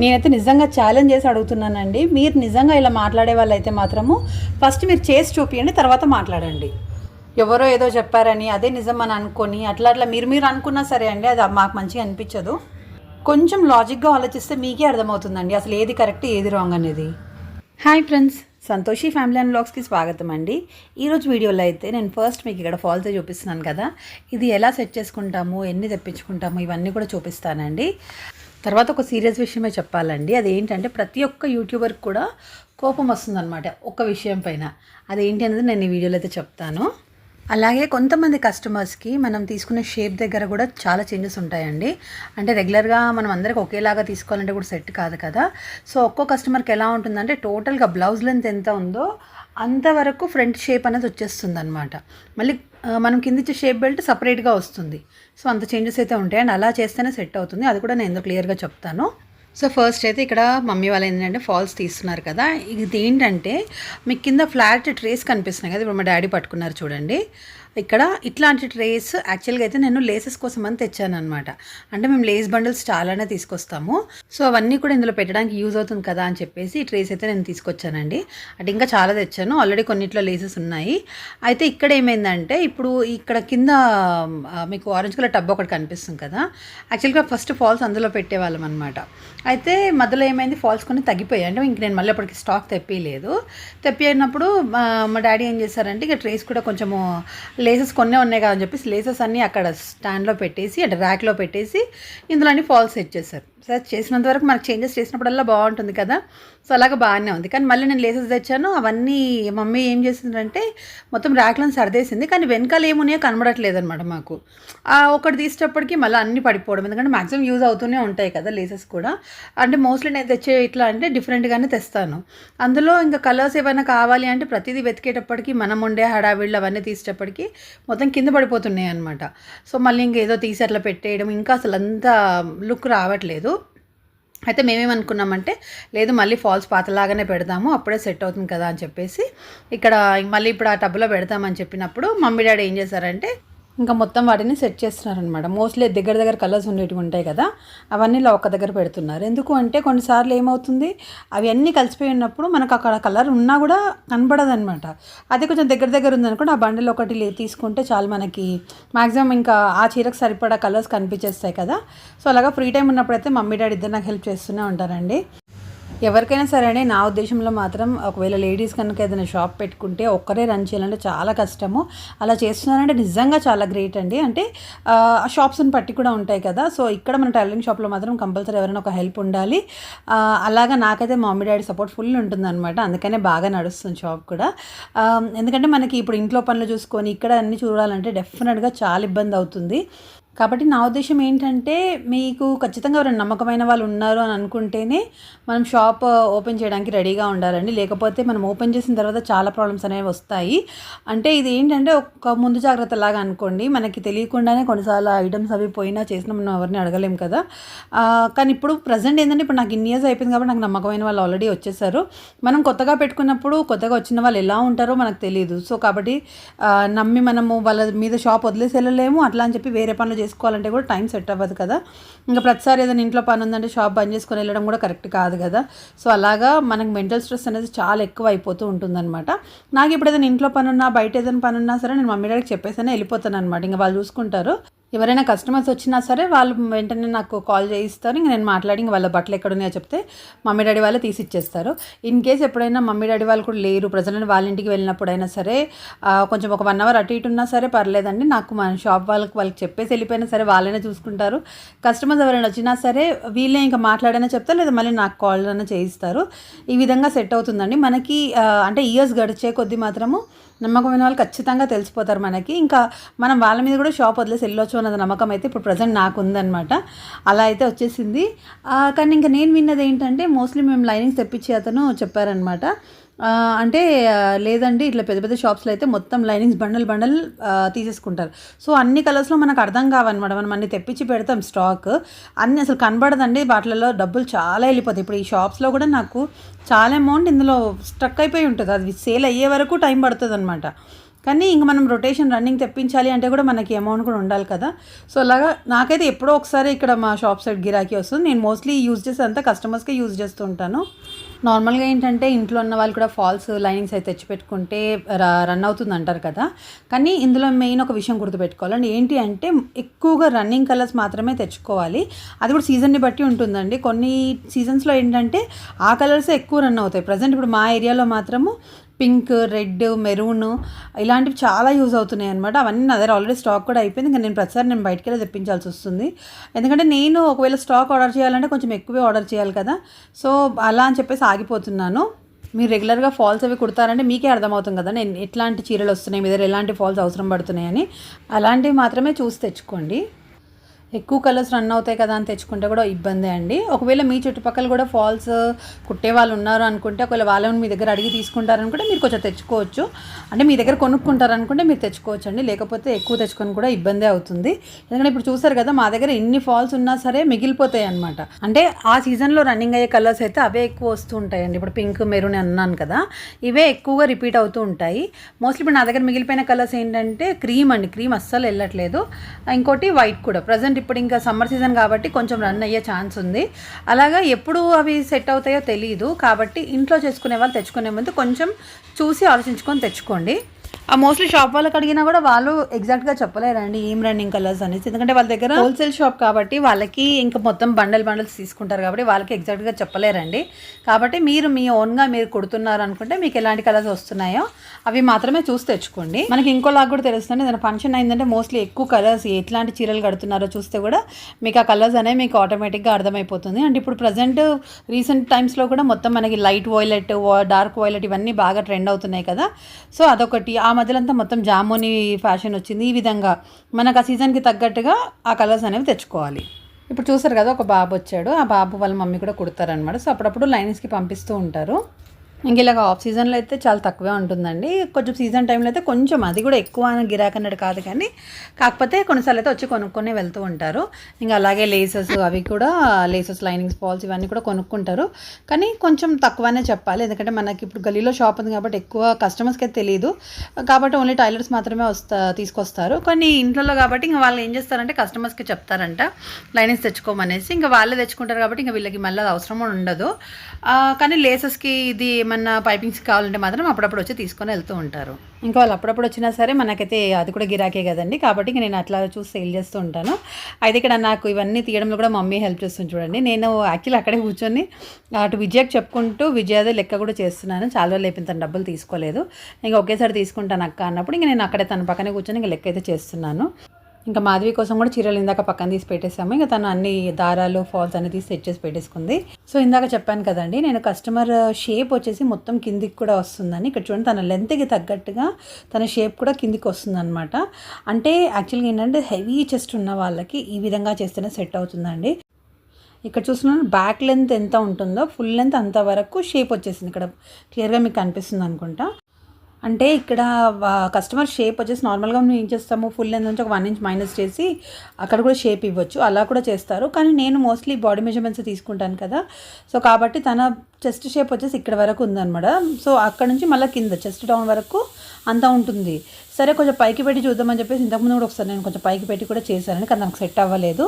నేనైతే నిజంగా ఛాలెంజ్ చేసి అడుగుతున్నానండి. మీరు నిజంగా ఇలా మాట్లాడే వాళ్ళైతే మాత్రము ఫస్ట్ మీరు చేసి చూపియండి తర్వాత మాట్లాడండి. ఎవరో ఏదో చెప్పారని అదే నిజం అని అనుకొని అట్లా అట్లా మీరు మీరు అనుకున్నా సరే అండి అది మాకు మంచిగా అనిపించదు. కొంచెం లాజిక్గా ఆలోచిస్తే మీకే అర్థమవుతుందండి అసలు ఏది కరెక్ట్ ఏది రాంగ్ అనేది. Hi friends Santoshi family and బ్లాగ్స్కి స్వాగతం అండి. ఈరోజు వీడియోలో అయితే నేను ఫస్ట్ మీకు ఇక్కడ ఫాల్స్ చూపిస్తున్నాను కదా. ఇది ఎలా సెట్ చేసుకుంటాము ఎన్ని తెప్పించుకుంటాము ఇవన్నీ కూడా చూపిస్తానండి. తర్వాత ఒక సీరియస్ విషయమే చెప్పాలండి. అదేంటంటే ప్రతి ఒక్క యూట్యూబర్కి కూడా కోపం వస్తుందన్నమాట ఒక్క విషయం పైన. అదేంటి అనేది నేను ఈ వీడియోలో అయితే చెప్తాను. అలాగే కొంతమంది కస్టమర్స్కి మనం తీసుకునే షేప్ దగ్గర కూడా చాలా చేంజెస్ ఉంటాయండి. అంటే రెగ్యులర్గా మనం అందరికి ఒకేలాగా తీసుకోవాలంటే కూడా సెట్ కాదు కదా. సో ఒక్కో కస్టమర్కి ఎలా ఉంటుందంటే టోటల్గా బ్లౌజ్ లెంత్ ఎంత ఉందో అంతవరకు ఫ్రంట్ షేప్ అనేది వచ్చేస్తుంది అనమాట మళ్ళీ మనం కిందిచ్చే షేప్ బెల్ట్ సపరేట్గా వస్తుంది. సో అంత చేంజెస్ అయితే ఉంటాయి. అండ్ అలా చేస్తేనే సెట్ అవుతుంది. అది కూడా నేను ఎందుకు క్లియర్గా చెప్తాను. సో ఫస్ట్ అయితే ఇక్కడ మమ్మీ వాళ్ళు ఏంటంటే ఫాల్స్ తీస్తున్నారు కదా. ఇది ఏంటంటే మీకు కింద ఫ్లాట్ ట్రేస్ కనిపిస్తున్నాయి కదా. ఇప్పుడు మా డాడీ పట్టుకున్నారు చూడండి. ఇక్కడ ఇట్లాంటి ట్రేస్ యాక్చువల్గా అయితే నేను లేసెస్ కోసం అని తెచ్చాను అనమాట అంటే మేము లేస్ బండిల్స్ చాలానే తీసుకొస్తాము. సో అవన్నీ కూడా ఇందులో పెట్టడానికి యూజ్ అవుతుంది కదా అని చెప్పేసి ఈ ట్రేస్ అయితే నేను తీసుకొచ్చానండి. అంటే ఇంకా చాలా తెచ్చాను. ఆల్రెడీ కొన్నిట్లో లేసెస్ ఉన్నాయి. అయితే ఇక్కడ ఏమైందంటే ఇప్పుడు ఇక్కడ కింద మీకు ఆరెంజ్ కలర్ టబ్ ఒకటి కనిపిస్తుంది కదా. యాక్చువల్గా ఫస్ట్ ఫాల్స్ అందులో పెట్టేవాళ్ళం అనమాట అయితే మధ్యలో ఏమైంది? ఫాల్స్ కొన్ని తగ్గిపోయాయి. అంటే ఇంక నేను మళ్ళీ అప్పటికి స్టాక్ తెప్పిలేదు. తెప్పినప్పుడు అయినప్పుడు మా డాడీ ఏం చేశారంటే ఇక ట్రేస్ కూడా కొంచెము లేసెస్ కొన్నే ఉన్నాయి కదా అని చెప్పేసి లేసెస్ అన్నీ అక్కడ స్టాండ్లో పెట్టేసి అంటే ర్యాక్లో పెట్టేసి ఇందులో అన్ని ఫాల్స్ సెట్ చేశారు. సార్ చేసినంత వరకు మనకు చేంజెస్ చేసినప్పుడల్లా బాగుంటుంది కదా. సో అలాగా బాగానే ఉంది. కానీ మళ్ళీ నేను లేసెస్ తెచ్చాను. అవన్నీ మమ్మీ ఏం చేసిందంటే మొత్తం ర్యాక్లను సర్దేసింది. కానీ వెనకాల ఏమున్నాయో కనబడట్లేదు అనమాట మాకు. ఒకటి తీసేటప్పటికి మళ్ళీ అన్నీ పడిపోవడం. ఎందుకంటే మాక్సిమం యూజ్ అవుతూనే ఉంటాయి కదా లేసెస్ కూడా. అంటే మోస్ట్లీ నేను తెచ్చే ఇట్లా అంటే డిఫరెంట్గానే తెస్తాను. అందులో ఇంకా కలర్స్ ఏమైనా కావాలి అంటే ప్రతిదీ వెతికేటప్పటికి మనం ఉండే హడావిళ్ళు అవన్నీ తీసేటప్పటికి మొత్తం కింద పడిపోతున్నాయి అనమాట సో మళ్ళీ ఇంకా ఏదో తీసి అట్లా పెట్టేయడం. ఇంకా అసలు అంత లుక్ రావట్లేదు. అయితే మేమేమనుకున్నామంటే లేదు మళ్ళీ ఫాల్స్ పాతలాగానే పెడదాము అప్పుడే సెట్ అవుతుంది కదా అని చెప్పేసి ఇక్కడ మళ్ళీ ఇప్పుడు ఆ టబ్లో పెడతామని చెప్పినప్పుడు మమ్మీ డాడీ ఏం చేశారంటే ఇంకా మొత్తం వాటిని సెట్ చేస్తున్నారనమాట మోస్ట్లీ దగ్గర దగ్గర కలర్స్ ఉండేటివి ఉంటాయి కదా అవన్నీ ఇలా ఒక దగ్గర పెడుతున్నారు. ఎందుకు అంటే కొన్నిసార్లు ఏమవుతుంది అవి అన్నీ కలిసిపోయి ఉన్నప్పుడు మనకు అక్కడ కలర్ ఉన్నా కూడా కనబడదనమాట అది అదే కొంచెం దగ్గర దగ్గర ఉందనుకోండి ఆ బండిల్ ఒకటి తీసుకుంటే చాలు మనకి మ్యాక్సిమం ఇంకా ఆ చీరకు సరిపడా కలర్స్ కనిపించేస్తాయి కదా. సో అలాగా ఫ్రీ టైం ఉన్నప్పుడైతే మమ్మీ డాడీ ఇద్దరు నాకు హెల్ప్ చేస్తూనే ఉంటారండి. ఎవరికైనా సరే అండి నా ఉద్దేశంలో మాత్రం ఒకవేళ లేడీస్ కనుక ఏదైనా షాప్ పెట్టుకుంటే ఒక్కరే రన్ చేయాలంటే చాలా కష్టము. అలా చేస్తున్నారంటే నిజంగా చాలా గ్రేట్ అండి. అంటే ఆ షాప్స్ని పట్టి కూడా ఉంటాయి కదా. సో ఇక్కడ మన టైలరింగ్ షాప్లో మాత్రం కంపల్సరీ ఎవరైనా ఒక హెల్ప్ ఉండాలి. అలాగా నాకైతే మమ్మీ డాడీ సపోర్ట్ ఫుల్ ఉంటుందన్నమాట. అందుకనే బాగా నడుస్తుంది షాప్ కూడా. ఎందుకంటే మనకి ఇప్పుడు ఇంట్లో పనులు చూసుకొని ఇక్కడ అన్ని చూడాలంటే డెఫినెట్గా చాలా ఇబ్బంది అవుతుంది. కాబట్టి నా ఉద్దేశం ఏంటంటే మీకు ఖచ్చితంగా ఎవరైనా నమ్మకమైన వాళ్ళు ఉన్నారు అని అనుకుంటేనే మనం షాప్ uh, ఓపెన్ చేయడానికి రెడీగా ఉండాలండి. లేకపోతే మనం ఓపెన్ చేసిన తర్వాత చాలా ప్రాబ్లమ్స్ అనేవి వస్తాయి. అంటే ఇది ఏంటంటే ఒక ముందు జాగ్రత్త లాగా అనుకోండి. మనకి తెలియకుండానే కొన్నిసార్లు ఐటమ్స్ అవి పోయినా చేసినా మనం ఎవరిని అడగలేం కదా. కానీ ఇప్పుడు ప్రజెంట్ ఏంటంటే ఇప్పుడు నాకు ఇన్ని ఇయర్స్ అయిపోయింది కాబట్టి నాకు నమ్మకమైన వాళ్ళు ఆల్రెడీ వచ్చేసారు. మనం కొత్తగా పెట్టుకున్నప్పుడు కొత్తగా వచ్చిన వాళ్ళు ఎలా ఉంటారో మనకు తెలియదు సో కాబట్టి uh, నమ్మి మనము వాళ్ళ మీద షాప్ వదిలేసి వెళ్ళలేము. అట్లా అని చెప్పి వేరే పనులు చేసుకోవాలంటే కూడా టైం సెట్ అవ్వదు కదా. ఇంకా ప్రతిసారి ఏదైనా ఇంట్లో పని ఉందంటే షాప్ బంద్ చేసుకొని వెళ్ళడం కూడా కరెక్ట్ కాదు కదా. సో అలాగా మనకు మెంటల్ స్ట్రెస్ అనేది చాలా ఎక్కువ అయిపోతూ ఉంటుందన్నమాట. నాకు ఇప్పుడు ఏదైనా ఇంట్లో పని ఉన్నా బయట ఏదైనా పని ఉన్నా సరే నేను మమ్మీ డాడీకి చెప్పేసానే వెళ్ళిపోతాను అనమాట ఇంకా వాళ్ళు చూసుకుంటారు. ఎవరైనా కస్టమర్స్ వచ్చినా సరే వాళ్ళు వెంటనే నాకు కాల్ చేయిస్తారు. ఇంకా నేను మాట్లాడి ఇంక వాళ్ళ బట్టలు ఎక్కడ ఉన్నాయో చెప్తే మమ్మీ డాడీ వాళ్ళే తీసి ఇచ్చేస్తారు ఇన్ కేస్ ఎప్పుడైనా మమ్మీ డాడీ వాళ్ళు కూడా లేరు ప్రజలను వాళ్ళ ఇంటికి వెళ్ళినప్పుడైనా సరే కొంచెం ఒక వన్ అవర్ అటు ఇటు ఉన్నా సరే పర్లేదండి. నాకు మన షాప్ వాళ్ళకి వాళ్ళకి చెప్పేసి వెళ్ళిపోయినా సరే వాళ్ళైనా చూసుకుంటారు. కస్టమర్స్ ఎవరైనా వచ్చినా సరే వీళ్ళే ఇంకా మాట్లాడైనా చెప్తారు లేదా మళ్ళీ నాకు కాల్ అయినా చేయిస్తారు. ఈ విధంగా సెట్ అవుతుందండి. మనకి అంటే ఇయర్స్ గడిచే కొద్ది మాత్రము నమ్మకమైన వాళ్ళు ఖచ్చితంగా తెలిసిపోతారు మనకి. ఇంకా మనం వాళ్ళ మీద కూడా షాప్ వదిలేసి వెళ్ళొచ్చు అన్నది నమ్మకం అయితే ఇప్పుడు ప్రజెంట్ నాకు ఉందన్నమాట. అలా అయితే వచ్చేసింది. కానీ ఇంకా నేను విన్నది ఏంటంటే మోస్ట్లీ మేము లైనింగ్స్ తెప్పించి అతను చెప్పారనమాట అంటే లేదండి ఇట్లా పెద్ద పెద్ద షాప్స్లో అయితే మొత్తం లైనింగ్స్ బండల్ బండల్ తీసేసుకుంటారు. సో అన్ని కలర్స్లో మనకు అర్థం కావన్నమాట. మనం అన్ని తెప్పించి పెడతాం స్టాక్. అన్నీ అసలు కనబడదండి వాటిలలో డబ్బులు చాలా వెళ్ళిపోతాయి. ఇప్పుడు ఈ షాప్స్లో కూడా నాకు చాలా అమౌంట్ ఇందులో స్ట్రక్ అయిపోయి ఉంటుంది. అది సేల్ అయ్యే వరకు టైం పడుతుంది అనమాట కానీ ఇంక మనం రొటేషన్ రన్నింగ్ తెప్పించాలి అంటే కూడా మనకి అమౌంట్ కూడా ఉండాలి కదా. సో అలాగా నాకైతే ఎప్పుడో ఒకసారి ఇక్కడ మా షాప్ సైడ్ గిరాకీ వస్తుంది. నేను మోస్ట్లీ యూజ్ చేసే అంతా కస్టమర్స్కే యూజ్ చేస్తూ ఉంటాను. నార్మల్గా ఏంటంటే ఇంట్లో ఉన్న వాళ్ళు కూడా ఫాల్స్ లైనింగ్స్ అయితే తెచ్చిపెట్టుకుంటే రన్ అవుతుంది అంటారు కదా. కానీ ఇందులో మెయిన్ ఒక విషయం గుర్తుపెట్టుకోవాలండి. ఏంటి అంటే ఎక్కువగా రన్నింగ్ కలర్స్ మాత్రమే తెచ్చుకోవాలి. అది కూడా సీజన్ని బట్టి ఉంటుందండి. కొన్ని సీజన్స్లో ఏంటంటే ఆ కలర్సే ఎక్కువ రన్ అవుతాయి. ప్రజెంట్ ఇప్పుడు మా ఏరియాలో మాత్రము పింక్ రెడ్ మెరూన్ ఇలాంటివి చాలా యూజ్ అవుతున్నాయి అనమాట అవన్నీ నా దగ్గర ఆల్రెడీ స్టాక్ కూడా అయిపోయింది. ఇంకా నేను ప్రతిసారి నేను బయటికి వెళ్ళి తెప్పించాల్సి వస్తుంది. ఎందుకంటే నేను ఒకవేళ స్టాక్ ఆర్డర్ చేయాలంటే కొంచెం ఎక్కువే ఆర్డర్ చేయాలి కదా. సో అలా అని చెప్పేసి ఆగిపోతున్నాను. మీరు రెగ్యులర్గా ఫాల్స్ అవి కుడతారంటే మీకే అర్థమవుతుంది కదా. నేను ఎట్లాంటి చీరలు వస్తున్నాయి మీ దగ్గర ఎలాంటి ఫాల్స్ అవసరం పడుతున్నాయని అలాంటివి మాత్రమే చూసి తెచ్చుకోండి. ఎక్కువ కలర్స్ రన్ అవుతాయి కదా అని తెచ్చుకుంటే కూడా ఇబ్బందే అండి. ఒకవేళ మీ చుట్టుపక్కల కూడా ఫాల్స్ కుట్టే వాళ్ళు ఉన్నారు అనుకుంటే ఒకవేళ వాళ్ళని మీ దగ్గర అడిగి తీసుకుంటారనుకుంటే మీరు కొంచెం తెచ్చుకోవచ్చు. అంటే మీ దగ్గర కొనుక్కుంటారనుకుంటే మీరు తెచ్చుకోవచ్చు అండి. లేకపోతే ఎక్కువ తెచ్చుకొని కూడా ఇబ్బందే అవుతుంది. ఎందుకంటే ఇప్పుడు చూసారు కదా మా దగ్గర ఎన్ని ఫాల్స్ ఉన్నా సరే మిగిలిపోతాయి అనమాట అంటే ఆ సీజన్లో రన్నింగ్ అయ్యే కలర్స్ అయితే అవే ఎక్కువ వస్తూ ఉంటాయండి. ఇప్పుడు పింక్ మెరూన్ అన్నాను కదా ఇవే ఎక్కువగా రిపీట్ అవుతూ ఉంటాయి. మోస్ట్లీ ఇప్పుడు నా దగ్గర మిగిలిపోయిన కలర్స్ ఏంటంటే క్రీమ్ అండి. క్రీమ్ అస్సలు వెళ్ళట్లేదు. ఇంకోటి వైట్ కూడా. ప్రజెంట్ ఇప్పుడు ఇంకా సమ్మర్ సీజన్ కాబట్టి కొంచెం రన్ అయ్యే ఛాన్స్ ఉంది. అలాగా ఎప్పుడు అవి సెట్ అవుతాయో తెలియదు కాబట్టి ఇంట్లో చేసుకునే వాళ్ళు తెచ్చుకునే ముందు కొంచెం చూసి ఆలోచించుకొని తెచ్చుకోండి. ఆ మోస్ట్లీ షాప్ వాళ్ళకి అడిగినా కూడా వాళ్ళు ఎగ్జాక్ట్గా చెప్పలేరండి ఏం రన్నింగ్ కలర్స్ అనేసి. ఎందుకంటే వాళ్ళ దగ్గర హోల్సేల్ షాప్ కాబట్టి వాళ్ళకి ఇంకా మొత్తం బండల్ బండల్స్ తీసుకుంటారు కాబట్టి వాళ్ళకి ఎగ్జాక్ట్గా చెప్పలేరండి. కాబట్టి మీరు మీ ఓన్గా మీరు కుడుతున్నారు అనుకుంటే మీకు ఎలాంటి కలర్స్ వస్తున్నాయో అవి మాత్రమే చూసి తెచ్చుకోండి. మనకి ఇంకోలాగా కూడా తెలుస్తుంది. ఏదైనా ఫంక్షన్ అయిందంటే మోస్ట్లీ ఎక్కువ కలర్స్ ఎట్లాంటి చీరలు కడుతున్నారో చూస్తే కూడా మీకు ఆ కలర్స్ అనేవి మీకు ఆటోమేటిక్గా అర్థమైపోతుంది. అండ్ ఇప్పుడు ప్రజెంట్ రీసెంట్ టైమ్స్లో కూడా మొత్తం మనకి లైట్ వాయిలెట్ డార్క్ వాయిలెట్ ఇవన్నీ బాగా ట్రెండ్ అవుతున్నాయి కదా. సో అదొకటి. ఆ మధ్యలో అంతా మొత్తం జాముని ఫ్యాషన్ వచ్చింది. ఈ విధంగా మనకు ఆ సీజన్కి తగ్గట్టుగా ఆ కలర్స్ అనేవి తెచ్చుకోవాలి. ఇప్పుడు చూసారు కదా ఒక బాబు వచ్చాడు. ఆ బాబు వాళ్ళ మమ్మీ కూడా కుడతారనమాట సో అప్పుడప్పుడు లైన్స్కి పంపిస్తూ ఉంటారు. ఇంక ఇలాగ ఆఫ్ సీజన్లో అయితే చాలా తక్కువే ఉంటుందండి. కొంచెం సీజన్ టైంలో అయితే కొంచెం అది కూడా ఎక్కువ అని గిరాక్ అన్నట్టు కాదు కానీ కాకపోతే కొన్నిసార్లు అయితే వచ్చి కొనుక్కొని వెళ్తూ ఉంటారు. ఇంకా అలాగే లేసెస్ అవి కూడా లేసెస్ లైనింగ్స్ పాల్స్ ఇవన్నీ కూడా కొనుక్కుంటారు. కానీ కొంచెం తక్కువనే చెప్పాలి. ఎందుకంటే మనకి ఇప్పుడు గలీలో షాప్ ఉంది కాబట్టి ఎక్కువ కస్టమర్స్కి అయితే తెలియదు కాబట్టి ఓన్లీ టైలర్స్ మాత్రమే వస్తా తీసుకొస్తారు. కానీ ఇంట్లో కాబట్టి ఇంకా వాళ్ళు ఏం చేస్తారంటే కస్టమర్స్కి చెప్తారంట లైనింగ్స్ తెచ్చుకోమనేసి. ఇంకా వాళ్ళే తెచ్చుకుంటారు కాబట్టి ఇంకా వీళ్ళకి మళ్ళీ అది అవసరం ఉండదు. కానీ లేసెస్కి ఇది ఏమన్నా పైపింగ్స్ కావాలంటే మాత్రం అప్పుడప్పుడు వచ్చి తీసుకొని వెళ్తూ ఉంటారు. ఇంకా వాళ్ళు అప్పుడప్పుడు వచ్చినా సరే మనకైతే అది కూడా గిరాకే కదండి. కాబట్టి ఇంక నేను అట్లా చూసి సేల్ చేస్తూ ఉంటాను. అయితే ఇక్కడ నాకు ఇవన్నీ తీయడంలో కూడా మమ్మీ హెల్ప్ చేస్తుంది చూడండి. నేను యాక్చువల్లీ అక్కడే కూర్చొని అటు విజయకు చెప్పుకుంటూ విజయదే లెక్క కూడా చేస్తున్నాను. చాలా రోజులు అయిపోయింది తను డబ్బులు తీసుకోలేదు. ఇంకా ఒకేసారి తీసుకుంటాను అక్క అన్నప్పుడు ఇంకా నేను అక్కడే తన పక్కనే కూర్చొని ఇంకా లెక్క అయితే చేస్తున్నాను. ఇంకా మాధవి కోసం కూడా చీరలు ఇందాక పక్కన తీసి పెట్టేసాము ఇంకా తను అన్ని దారాలు ఫాల్స్ అన్ని తీసి సెట్ చేసి పెట్టేసుకుంది. సో ఇందాక చెప్పాను కదండి నేను కస్టమర్ షేప్ వచ్చేసి మొత్తం కిందికి కూడా వస్తుందని ఇక్కడ చూడండి తన లెంత్కి తగ్గట్టుగా తన షేప్ కూడా కిందికి వస్తుందన్నమాట. అంటే యాక్చువల్గా ఏంటంటే హెవీ చెస్ట్ ఉన్న వాళ్ళకి ఈ విధంగా చేస్తేనే సెట్ అవుతుందండి. ఇక్కడ చూస్తున్నాను బ్యాక్ లెంత్ ఎంత ఉంటుందో ఫుల్ లెంత్ అంతవరకు షేప్ వచ్చేసింది. ఇక్కడ క్లియర్గా మీకు కనిపిస్తుంది అనుకుంటా. అంటే ఇక్కడ కస్టమర్ షేప్ వచ్చేసి నార్మల్గా మేము ఏం చేస్తాము ఫుల్ లెంత్ నుంచి ఒక వన్ ఇంచ్ మైనస్ చేసి అక్కడ కూడా షేప్ ఇవ్వచ్చు. అలా కూడా చేస్తారు. కానీ నేను మోస్ట్లీ బాడీ మెజర్మెంట్స్ తీసుకుంటాను కదా. సో కాబట్టి తన చెస్ట్ షేప్ వచ్చేసి ఇక్కడ వరకు ఉందన్నమాట. సో అక్కడ నుంచి మళ్ళీ కింద చెస్ట్ డౌన్ వరకు అంతా ఉంటుంది. సరే కొంచెం పైకి పెట్టి చూద్దామని చెప్పేసి ఇంతకుముందు కూడా ఒకసారి నేను కొంచెం పైకి పెట్టి కూడా చేశాను కానీ తనకు సెట్ అవ్వలేదు.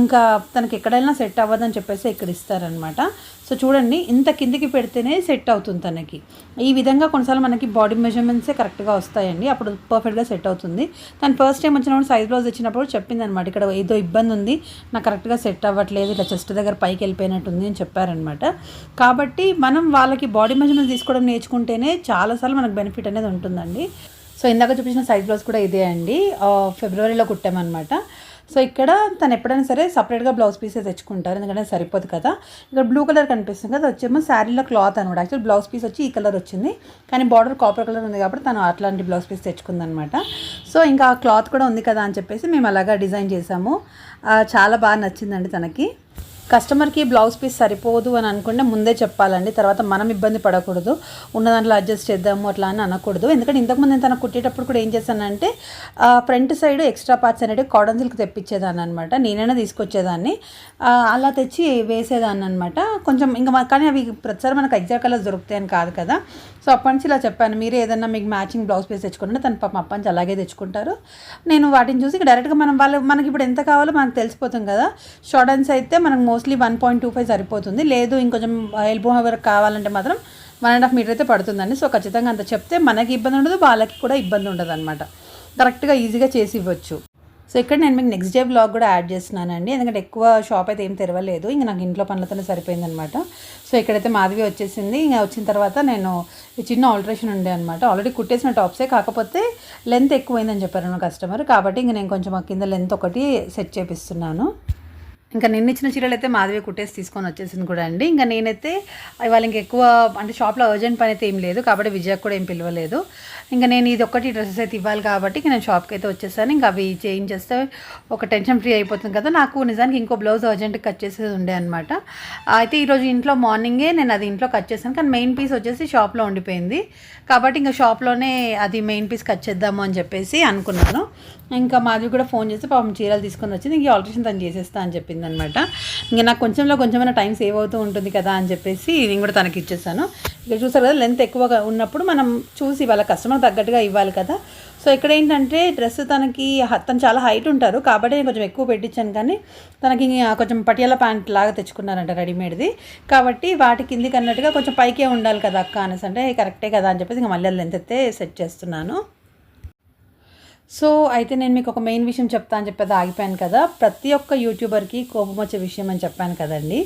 ఇంకా తనకి ఎక్కడైనా సెట్ అవ్వదని చెప్పేసి ఇక్కడ ఇస్తారనమాట సో చూడండి ఇంత కిందికి పెడితేనే సెట్ అవుతుంది తనకి. ఈ విధంగా కొన్నిసార్లు మనకి బాడీ మెజర్మెంట్సే కరెక్ట్గా వస్తాయండి. అప్పుడు పర్ఫెక్ట్గా సెట్ అవుతుంది. తను ఫస్ట్ టైం వచ్చినప్పుడు సైజ్ బ్లౌజ్ ఇచ్చినప్పుడు చెప్పింది అనమాట ఇక్కడ ఏదో ఇబ్బంది ఉంది నాకు కరెక్ట్గా సెట్ అవ్వట్లేదు ఇట్లా చెస్ట్ దగ్గర పైకి వెళ్ళిపోయినట్టుంది అని చెప్పారనమాట కాబట్టి కాబట్టి మనం వాళ్ళకి బాడీ మెజర్మెంట్ తీసుకోవడం నేర్చుకుంటేనే చాలాసార్లు మనకు బెనిఫిట్ అనేది ఉంటుందండి. సో ఇందాక చూపించిన సైజ్ బ్లౌజ్ కూడా ఇదే అండి. ఫిబ్రవరిలో కుట్టామన్నమాట. సో ఇక్కడ తను ఎప్పుడైనా సరే సపరేట్గా బ్లౌజ్ పీసే తెచ్చుకుంటారు. ఎందుకంటే సరిపోదు కదా. ఇక్కడ బ్లూ కలర్ కనిపిస్తుంది కదా. వచ్చేమో శారీలో క్లాత్ అనమాట యాక్చువల్ బ్లౌజ్ పీస్ వచ్చి ఈ కలర్ వచ్చింది. కానీ బార్డర్ కాపర్ కలర్ ఉంది కాబట్టి తను అట్లాంటి బ్లౌజ్ పీస్ తెచ్చుకుందనమాట సో ఇంకా క్లాత్ కూడా ఉంది కదా అని చెప్పేసి మేము అలాగా డిజైన్ చేసాము. చాలా బాగా నచ్చిందండి తనకి. కస్టమర్కి బ్లౌజ్ పీస్ సరిపోదు అని అనుకుంటే ముందే చెప్పాలండి. తర్వాత మనం ఇబ్బంది పడకూడదు. ఉన్న దాంట్లో అడ్జస్ట్ చేద్దాము అట్లా అని అనకూడదు. ఎందుకంటే ఇంతకుముందు నేను తన కుట్టేటప్పుడు కూడా ఏం చేశానంటే ఫ్రంట్ సైడ్ ఎక్స్ట్రా పార్ట్స్ అనేవి కాటన్ సిల్క్ తెప్పించేదాన్ని అనమాట నేనైనా తీసుకొచ్చేదాన్ని. అలా తెచ్చి వేసేదాన్ని అనమాట కొంచెం ఇంకా కానీ అవి ప్రతిసారి మనకు ఎగ్జాక్ట్ కలర్స్ దొరుకుతాయని కాదు కదా. సో అప్పటి నుంచి ఇలా చెప్పాను మీరు ఏదన్నా మీకు మ్యాచింగ్ బ్లౌజ్ పీస్ తెచ్చుకుంటే తన పాప అప్పటి నుంచి అలాగే తెచ్చుకుంటారు. నేను వాటిని చూసి ఇక డైరెక్ట్గా మనం వాళ్ళు మనకి ఇప్పుడు ఎంత కావాలో మనకు తెలిసిపోతుంది కదా. షార్ట్ హ్యాండ్స్ అయితే మనకు mostly one point two five సరిపోతుంది. లేదు ఇంకొంచెం ఎల్బో వరకు కావాలంటే మాత్రం వన్ అండ్ హాఫ్ మీటర్ అయితే పడుతుందండి. సో ఖచ్చితంగా అంత చెప్తే మనకి ఇబ్బంది ఉండదు వాళ్ళకి కూడా ఇబ్బంది ఉండదు అనమాట కరెక్ట్గా ఈజీగా చేసి ఇవ్వచ్చు. సో ఇక్కడ నేను మీకు నెక్స్ట్ డే బ్లాగ్ కూడా యాడ్ చేస్తున్నానండి. ఎందుకంటే ఎక్కువ షాప్ అయితే ఏం తెరవలేదు. ఇంకా నాకు ఇంట్లో పనులతోనే సరిపోయిందనమాట సో ఇక్కడైతే మాధవి వచ్చేసింది. ఇంకా వచ్చిన తర్వాత నేను చిన్న ఆల్టరేషన్ ఉండే అనమాట ఆల్రెడీ కుట్టేసిన టాప్సే కాకపోతే లెంత్ ఎక్కువైందని చెప్పారు కస్టమర్ కాబట్టి ఇంక నేను కొంచెం కింద లెంత్ ఒకటి సెట్ చేపిస్తున్నాను. ఇంకా నిన్న ఇచ్చిన చీరలు అయితే మాధవి కుట్టేసి తీసుకొని వచ్చేసింది కూడా అండి. ఇంకా నేనైతే ఇవాళ ఇంక ఎక్కువ అంటే షాప్లో అర్జెంట్ పని అయితే ఏం లేదు కాబట్టి విజయకు కూడా ఏం పిలవలేదు. ఇంకా నేను ఇది ఒక్కటి డ్రెస్సెస్ అయితే ఇవ్వాలి కాబట్టి నేను షాప్కి అయితే వచ్చేసాను. ఇంకా అవి చేంజ్ చేస్తే ఒక టెన్షన్ ఫ్రీ అయిపోతుంది కదా. నాకు నిజానికి ఇంకో బ్లౌజ్ అర్జెంట్గా కట్ చేసేది ఉండే అనమాట అయితే ఈరోజు ఇంట్లో మార్నింగే నేను అది ఇంట్లో కట్ చేశాను. కానీ మెయిన్ పీస్ వచ్చేసి షాప్లో ఉండిపోయింది. కాబట్టి ఇంకా షాప్లోనే అది మెయిన్ పీస్ కట్ చేద్దాము అని చెప్పేసి అనుకున్నాను. ఇంకా మాధవి కూడా ఫోన్ చేసి పాపం చీరలు తీసుకొని వచ్చింది. ఇంక ఆల్టరేషన్ తను చేసేస్తా అని చెప్పింది. అనమాట ఇంకా నాకు కొంచెంలో కొంచెమైనా టైం సేవ్ అవుతూ ఉంటుంది కదా అని చెప్పేసి నేను కూడా తనకి ఇచ్చేసాను. ఇక్కడ చూసారు కదా లెంత్ ఎక్కువగా ఉన్నప్పుడు మనం చూసి వాళ్ళ కస్టమర్ తగ్గట్టుగా ఇవ్వాలి కదా. సో ఇక్కడ ఏంటంటే డ్రెస్ తనకి తను చాలా హైట్ ఉంటారు. కాబట్టి నేను కొంచెం ఎక్కువ పెట్టించాను కానీ తనకి కొంచెం పటియాల ప్యాంట్ లాగా తెచ్చుకున్నారంట రెడీమేడ్ది. కాబట్టి వాటి కిందికి అన్నట్టుగా కొంచెం పైకే ఉండాలి కదా అక్క అనేసి అంటే కరెక్టే కదా అని చెప్పేసి ఇంకా మళ్ళీ లెంత్ అయితే సెట్ చేస్తున్నాను. సో అయితే నేను మీకు ఒక మెయిన్ విషయం చెప్తా అని చెప్పేది ఆగిపోయాను కదా. ప్రతి ఒక్క యూట్యూబర్కి కోపం వచ్చే విషయం అని చెప్పాను కదండి.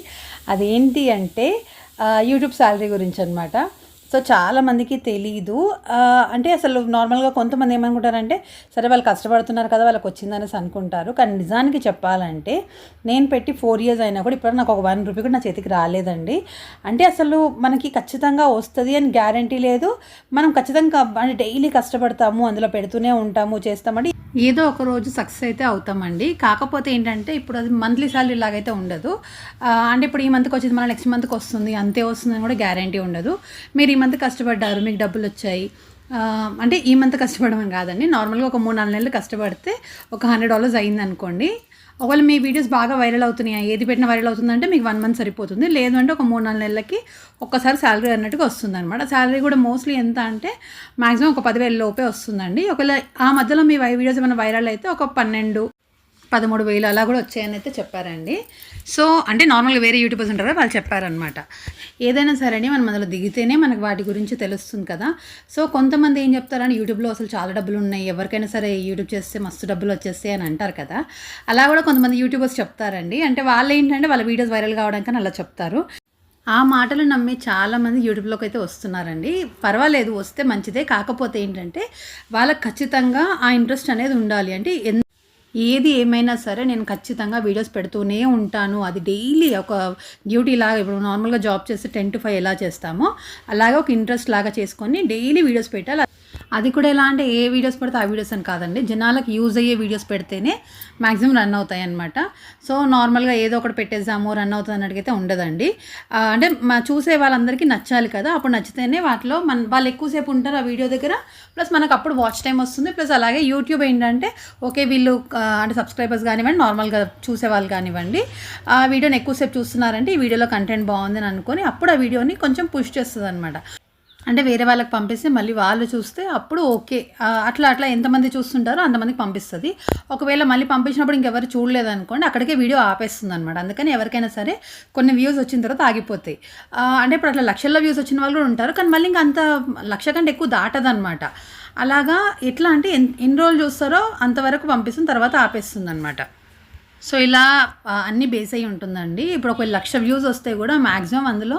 అదేంటి అంటే యూట్యూబ్ శాలరీ గురించి అనమాట సో చాలామందికి తెలీదు. అంటే అసలు నార్మల్గా కొంతమంది ఏమనుకుంటారంటే సరే వాళ్ళు కష్టపడుతున్నారు కదా వాళ్ళకి వచ్చిందనేసి అనుకుంటారు. కానీ నిజానికి చెప్పాలంటే నేను పెట్టి ఫోర్ ఇయర్స్ అయినా కూడా ఇప్పుడు నాకు ఒక వన్ రూపీ కూడా నా చేతికి రాలేదండి. అంటే అసలు మనకి ఖచ్చితంగా వస్తుంది అని గ్యారంటీ లేదు. మనం ఖచ్చితంగా అంటే డైలీ కష్టపడతాము అందులో పెడుతూనే ఉంటాము చేస్తామండి. ఏదో ఒక రోజు సక్సెస్ అయితే అవుతామండి. కాకపోతే ఏంటంటే ఇప్పుడు అది మంత్లీ శాలరీ లాగైతే ఉండదు. అంటే ఇప్పుడు ఈ మంత్కి వచ్చింది మన నెక్స్ట్ మంత్కి వస్తుంది అంతే వస్తుందని కూడా గ్యారంటీ ఉండదు. మీరు మంత్ కష్టపడ్డారు మీకు డబ్బులు వచ్చాయి అంటే ఈ మంత్ కష్టపడమని కాదండి. నార్మల్గా ఒక మూడు నాలుగు నెలలు కష్టపడితే ఒక హండ్రెడ్ డాలర్స్ అయింది అనుకోండి ఒకవేళ మీ వీడియోస్ బాగా వైరల్ అవుతున్నాయి ఏది పెట్టినా వైరల్ అవుతుందంటే మీకు వన్ మంత్ సరిపోతుంది. లేదు అంటే ఒక మూడు నాలుగు నెలలకి ఒక్కసారి శాలరీ అన్నట్టుగా వస్తుంది అనమాట శాలరీ కూడా మోస్ట్లీ ఎంత అంటే మాక్సిమం ఒక పదివేల లోపే వస్తుందండి. ఒకవేళ ఆ మధ్యలో మీ వై- వీడియోస్ ఏమైనా వైరల్ అయితే ఒక పన్నెండు పదమూడు వేలు అలా కూడా వచ్చాయని అయితే చెప్పారండి. సో అంటే నార్మల్గా వేరే యూట్యూబర్స్ ఉంటారు కదా, వాళ్ళు చెప్పారనమాట ఏదైనా సరే మనం అందులో దిగితేనే మనకు వాటి గురించి తెలుస్తుంది కదా. సో కొంతమంది ఏం చెప్తారని యూట్యూబ్లో అసలు చాలా డబ్బులు ఉన్నాయి ఎవరికైనా సరే యూట్యూబ్ చేస్తే మస్తు డబ్బులు వచ్చేస్తాయి అని అంటారు కదా. అలా కూడా కొంతమంది యూట్యూబర్స్ చెప్తారండి. అంటే వాళ్ళు ఏంటంటే వాళ్ళ వీడియోస్ వైరల్ కావడానికి అలా చెప్తారు. ఆ మాటలు నమ్మి చాలామంది యూట్యూబ్లోకి అయితే వస్తున్నారండి. పర్వాలేదు వస్తే మంచిదే. కాకపోతే ఏంటంటే వాళ్ళకి ఖచ్చితంగా ఆ ఇంట్రెస్ట్ అనేది ఉండాలి. అంటే ఏది ఏమైనా సరే నేను ఖచ్చితంగా వీడియోస్ పెడుతూనే ఉంటాను. అది డైలీ ఒక డ్యూటీ లాగా ఇప్పుడు నార్మల్గా జాబ్ చేస్తే టెన్ టు ఫైవ్ ఎలా చేస్తామో అలాగే ఒక ఇంట్రెస్ట్ లాగా చేసుకొని డైలీ వీడియోస్ పెట్టాలి. అది కూడా ఎలా అంటే ఏ వీడియోస్ పెడితే ఆ వీడియోస్ అని కాదండి. జనాలకు యూజ్ అయ్యే వీడియోస్ పెడితేనే మ్యాక్సిమం రన్ అవుతాయి అనమాట సో నార్మల్గా ఏదో ఒకటి పెట్టేసాము రన్ అవుతుంది అన్నట్టుగైతే ఉండదండి. అంటే మా చూసే వాళ్ళందరికీ నచ్చాలి కదా. అప్పుడు నచ్చితేనే వాటిలో మన వాళ్ళు ఎక్కువసేపు ఉంటారు ఆ వీడియో దగ్గర. ప్లస్ మనకు అప్పుడు వాచ్ టైం వస్తుంది. ప్లస్ అలాగే యూట్యూబ్ ఏంటంటే ఓకే వీళ్ళు అంటే సబ్స్క్రైబర్స్ కానివ్వండి నార్మల్గా చూసే వాళ్ళు కానివ్వండి ఆ వీడియోని ఎక్కువసేపు చూస్తున్నారంటే ఈ వీడియోలో కంటెంట్ బాగుందని అనుకొని అప్పుడు ఆ వీడియోని కొంచెం పుష్ చేస్తుంది అనమాట అంటే వేరే వాళ్ళకి పంపిస్తే మళ్ళీ వాళ్ళు చూస్తే అప్పుడు ఓకే. అట్లా అట్లా ఎంతమంది చూస్తుంటారో అంతమందికి పంపిస్తుంది. ఒకవేళ మళ్ళీ పంపించినప్పుడు ఇంకెవరు చూడలేదు అనుకోండి అక్కడికే వీడియో ఆపేస్తుంది అనమాట అందుకని ఎవరికైనా సరే కొన్ని వ్యూస్ వచ్చిన తర్వాత ఆగిపోతాయి. అంటే ఇప్పుడు అట్లా లక్షల్లో వ్యూస్ వచ్చిన వాళ్ళు కూడా ఉంటారు కానీ మళ్ళీ ఇంకా అంత లక్ష కంటే ఎక్కువ దాటదనమాట అలాగా ఎట్లా అంటే ఎన్ ఎన్ని రోజులు చూస్తారో అంతవరకు పంపిస్తుంది తర్వాత ఆపేస్తుంది అనమాట సో ఇలా అన్నీ అన్ని బేస్ అయి ఉంటుందండి. ఇప్పుడు ఒక లక్ష వ్యూస్ వస్తే కూడా మ్యాక్సిమం అందులో